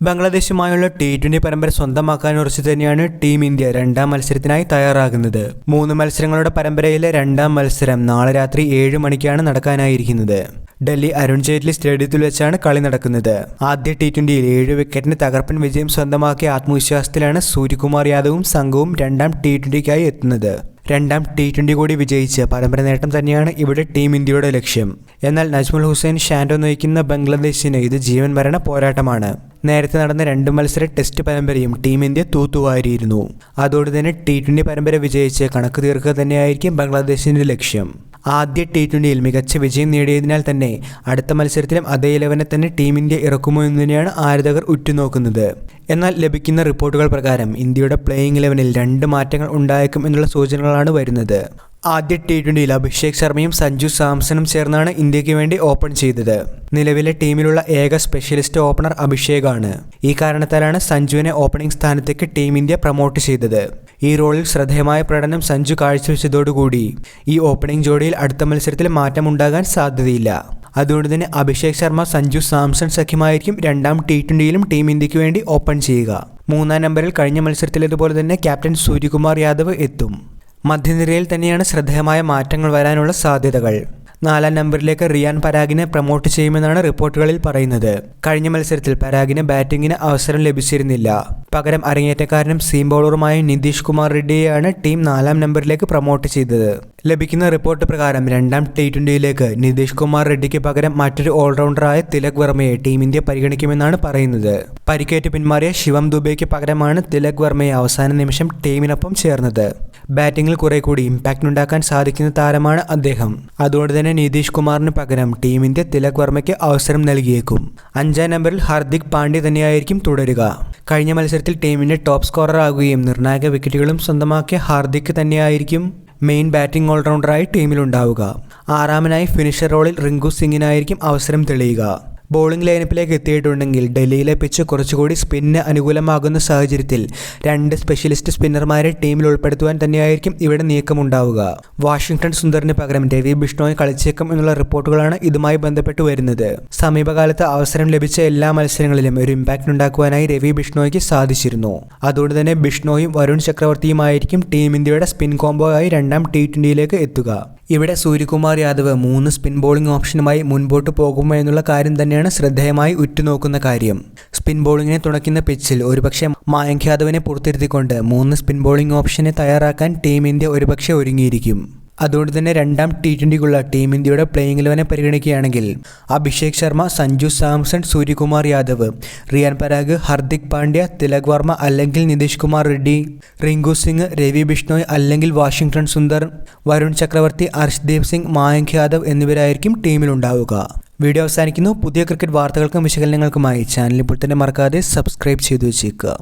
ബംഗ്ലാദേശുമായുള്ള T twenty പരമ്പര സ്വന്തമാക്കാൻ ഉറച്ചു തന്നെയാണ് ടീം ഇന്ത്യ രണ്ടാം മത്സരത്തിനായി തയ്യാറാകുന്നത്. മൂന്ന് മത്സരങ്ങളുടെ പരമ്പരയിലെ രണ്ടാം മത്സരം നാളെ രാത്രി ഏഴ് മണിക്കാണ് നടക്കാനായിരിക്കുന്നത്. ഡൽഹി അരുൺ ജെയ്റ്റ്ലി സ്റ്റേഡിയത്തിൽ വെച്ചാണ് കളി നടക്കുന്നത്. ആദ്യ ടി ട്വന്റിയിൽ ഏഴ് വിക്കറ്റിന് തകർപ്പൻ വിജയം സ്വന്തമാക്കിയ ആത്മവിശ്വാസത്തിലാണ് സൂര്യകുമാർ യാദവും സംഘവും രണ്ടാം ടി ട്വന്റിക്കായി എത്തുന്നത്. രണ്ടാം ടി ട്വന്റി കൂടി വിജയിച്ച് പരമ്പര നേട്ടം തന്നെയാണ് ഇവിടെ ടീം ഇന്ത്യയുടെ ലക്ഷ്യം. എന്നാൽ നജ്മുൽ ഹുസൈൻ ഷാൻഡോ നയിക്കുന്ന ബംഗ്ലാദേശിന് ഇത് ജീവൻ മരണ പോരാട്ടമാണ്. നേരത്തെ നടന്ന രണ്ട് മത്സര ടെസ്റ്റ് പരമ്പരയും ടീം ഇന്ത്യ തൂത്തുവാരിയിരുന്നു. അതോടെ തന്നെ ടി ട്വന്റി പരമ്പര വിജയിച്ച് കണക്ക് തീർക്കുക തന്നെയായിരിക്കും ബംഗ്ലാദേശിന്റെ ലക്ഷ്യം. ആദ്യ ടി ട്വന്റിയിൽ മികച്ച വിജയം നേടിയതിനാൽ തന്നെ അടുത്ത മത്സരത്തിലും അതേ ഇലവനെ തന്നെ ടീം ഇന്ത്യ ഇറക്കുമോ എന്ന് തന്നെയാണ് ആരാധകർ ഉറ്റുനോക്കുന്നത്. എന്നാൽ ലഭിക്കുന്ന റിപ്പോർട്ടുകൾ പ്രകാരം ഇന്ത്യയുടെ പ്ലേയിങ് ഇലവനിൽ രണ്ട് മാറ്റങ്ങൾ ഉണ്ടായേക്കും എന്നുള്ള സൂചനകളാണ് വരുന്നത്. ആദ്യ ടി ട്വന്റിയിൽ അഭിഷേക് ശർമ്മയും സഞ്ജു സാംസണും ചേർന്നാണ് ഇന്ത്യയ്ക്ക് വേണ്ടി ഓപ്പൺ ചെയ്തത്. നിലവിലെ ടീമിലുള്ള ഏക സ്പെഷ്യലിസ്റ്റ് ഓപ്പണർ അഭിഷേകാണ്. ഈ കാരണത്താലാണ് സഞ്ജുവിനെ ഓപ്പണിംഗ് സ്ഥാനത്തേക്ക് ടീം ഇന്ത്യ പ്രൊമോട്ട് ചെയ്തത്. ഈ റോളിൽ ശ്രദ്ധേയമായ പ്രകടനം സഞ്ജു കാഴ്ചവെച്ചതോടുകൂടി ഈ ഓപ്പണിംഗ് ജോഡിയിൽ അടുത്ത മത്സരത്തിൽ മാറ്റമുണ്ടാകാൻ സാധ്യതയില്ല. അതുകൊണ്ട് തന്നെ അഭിഷേക് ശർമ്മ സഞ്ജു സാംസൺ സഖ്യമായിരിക്കും രണ്ടാം ടി ട്വന്റിയിലും ടീം ഇന്ത്യയ്ക്ക് വേണ്ടി ഓപ്പൺ ചെയ്യുക. മൂന്നാം നമ്പറിൽ കഴിഞ്ഞ മത്സരത്തിലേതുപോലെ തന്നെ ക്യാപ്റ്റൻ സൂര്യകുമാർ യാദവ് എത്തും. മധ്യനിരയിൽ തന്നെയാണ് ശ്രദ്ധേയമായ മാറ്റങ്ങൾ വരാനുള്ള സാധ്യതകൾ. നാലാം നമ്പറിലേക്ക് റിയാൻ പരാഗിനെ പ്രൊമോട്ട് ചെയ്യുമെന്നാണ് റിപ്പോർട്ടുകളിൽ പറയുന്നത്. കഴിഞ്ഞ മത്സരത്തിൽ പരാഗിന് ബാറ്റിംഗിന് അവസരം ലഭിച്ചിരുന്നില്ല. പകരം അരങ്ങേറ്റക്കാരനും സീം ബൗളറുമായ നിതീഷ് കുമാർ റെഡ്ഡിയെയാണ് ടീം നാലാം നമ്പറിലേക്ക് പ്രൊമോട്ട് ചെയ്തത്. ലഭിക്കുന്ന റിപ്പോർട്ട് പ്രകാരം രണ്ടാം ടി ട്വന്റിയിലേക്ക് നിതീഷ് കുമാർ റെഡ്ഡിക്ക് പകരം മറ്റൊരു ഓൾറൗണ്ടറായ തിലക് വർമ്മയെ ടീം ഇന്ത്യ പരിഗണിക്കുമെന്നാണ് പറയുന്നത്. പരിക്കേറ്റ് പിന്മാറിയ ശിവം ദുബൈക്ക് പകരമാണ് തിലക് വർമ്മയെ അവസാന നിമിഷം ടീമിനൊപ്പം ചേർന്നത്. ബാറ്റിംഗിൽ കുറെ കൂടി ഇമ്പാക്റ്റ് ഉണ്ടാക്കാൻ സാധിക്കുന്ന താരമാണ് അദ്ദേഹം. അതുകൊണ്ട് നിതീഷ് കുമാറിന് പകരം ടീം ഇന്ത്യ തിലക് വർമ്മയ്ക്ക് അവസരം നൽകിയേക്കും. അഞ്ചാം നമ്പറിൽ ഹാർദിക് പാണ്ഡ്യ തന്നെയായിരിക്കും തുടരുക. കഴിഞ്ഞ മത്സരത്തിൽ ടീമിന്റെ ടോപ്പ് സ്കോറർ ആകുകയും നിർണായക വിക്കറ്റുകളും സ്വന്തമാക്കിയ ഹാർദിക് തന്നെയായിരിക്കും മെയിൻ ബാറ്റിംഗ് ഓൾറൗണ്ടറായി ടീമിലുണ്ടാവുക. ആറാമനായി ഫിനിഷർ റോളിൽ റിങ്കു സിംഗിനായിരിക്കും അവസരം തെളിയുക. ബോളിംഗ് ലൈനപ്പിലേക്ക് എത്തിയിട്ടുണ്ടെങ്കിൽ ഡൽഹിയിലെ പിച്ച് കുറച്ചുകൂടി സ്പിന്നിന് അനുകൂലമാകുന്ന സാഹചര്യത്തിൽ രണ്ട് സ്പെഷ്യലിസ്റ്റ് സ്പിന്നർമാരെ ടീമിൽ ഉൾപ്പെടുത്തുവാൻ തന്നെയായിരിക്കും ഇവിടെ നീക്കമുണ്ടാവുക. വാഷിംഗ്ടൺ സുന്ദറിന് പകരം രവി ബിഷ്ണോയ് കളിച്ചേക്കും എന്നുള്ള റിപ്പോർട്ടുകളാണ് ഇതുമായി ബന്ധപ്പെട്ട് വരുന്നത്. സമീപകാലത്ത് അവസരം ലഭിച്ച എല്ലാ മത്സരങ്ങളിലും ഒരു ഇമ്പാക്റ്റ് ഉണ്ടാക്കുവാനായി രവി ബിഷ്ണോയ്ക്ക് സാധിച്ചിരുന്നു. അതുകൊണ്ട് തന്നെ ബിഷ്ണോയും വരുൺ ചക്രവർത്തിയുമായിരിക്കും ടീം ഇന്ത്യയുടെ സ്പിൻ കോംബോ ആയി രണ്ടാം ടി ട്വന്റിയിലേക്ക് എത്തുക. ഇവിടെ സൂര്യകുമാർ യാദവ് മൂന്ന് സ്പിൻ ബോളിംഗ് ഓപ്ഷനുമായി മുൻപോട്ട് പോകുമോ എന്നുള്ള കാര്യം തന്നെയാണ് ശ്രദ്ധേയമായി ഉറ്റുനോക്കുന്ന കാര്യം. സ്പിൻ ബോളിങ്ങിനെ തുണയ്ക്കുന്ന പിച്ചിൽ ഒരുപക്ഷെ മായങ്ക് യാദവിനെ പുറത്തിരുത്തിക്കൊണ്ട് മൂന്ന് സ്പിൻ ബോളിംഗ് ഓപ്ഷനെ തയ്യാറാക്കാൻ ടീം ഇന്ത്യ ഒരുപക്ഷെ ഒരുങ്ങിയിരിക്കും. അതുകൊണ്ട് തന്നെ രണ്ടാം ടി ട്വന്റിക്കുള്ള ടീം ഇന്ത്യയുടെ പ്ലേയിങ് ഇലവനെ പരിഗണിക്കുകയാണെങ്കിൽ അഭിഷേക് ശർമ്മ സഞ്ജു സാംസൺ സൂര്യകുമാർ യാദവ് റിയാൻ പരാഗ് ഹർദിക് പാണ്ഡ്യ തിലക് വർമ്മ അല്ലെങ്കിൽ നിതീഷ് കുമാർ റെഡ്ഡി റിങ്കു സിംഗ് രവി ബിഷ്ണോയ് അല്ലെങ്കിൽ വാഷിംഗ്ടൺ സുന്ദർ വരുൺ ചക്രവർത്തി അർഷ്ദീപ് സിംഗ് മായങ്ക് യാദവ് എന്നിവരായിരിക്കും ടീമിലുണ്ടാവുക വീഡിയോ അവസാനിക്കുന്നു. പുതിയ ക്രിക്കറ്റ് വാർത്തകൾക്കും വിശകലനങ്ങൾക്കുമായി ചാനൽ ഇപ്പോൾ തന്നെ മറക്കാതെ സബ്സ്ക്രൈബ് ചെയ്തു വെച്ചേക്കുക.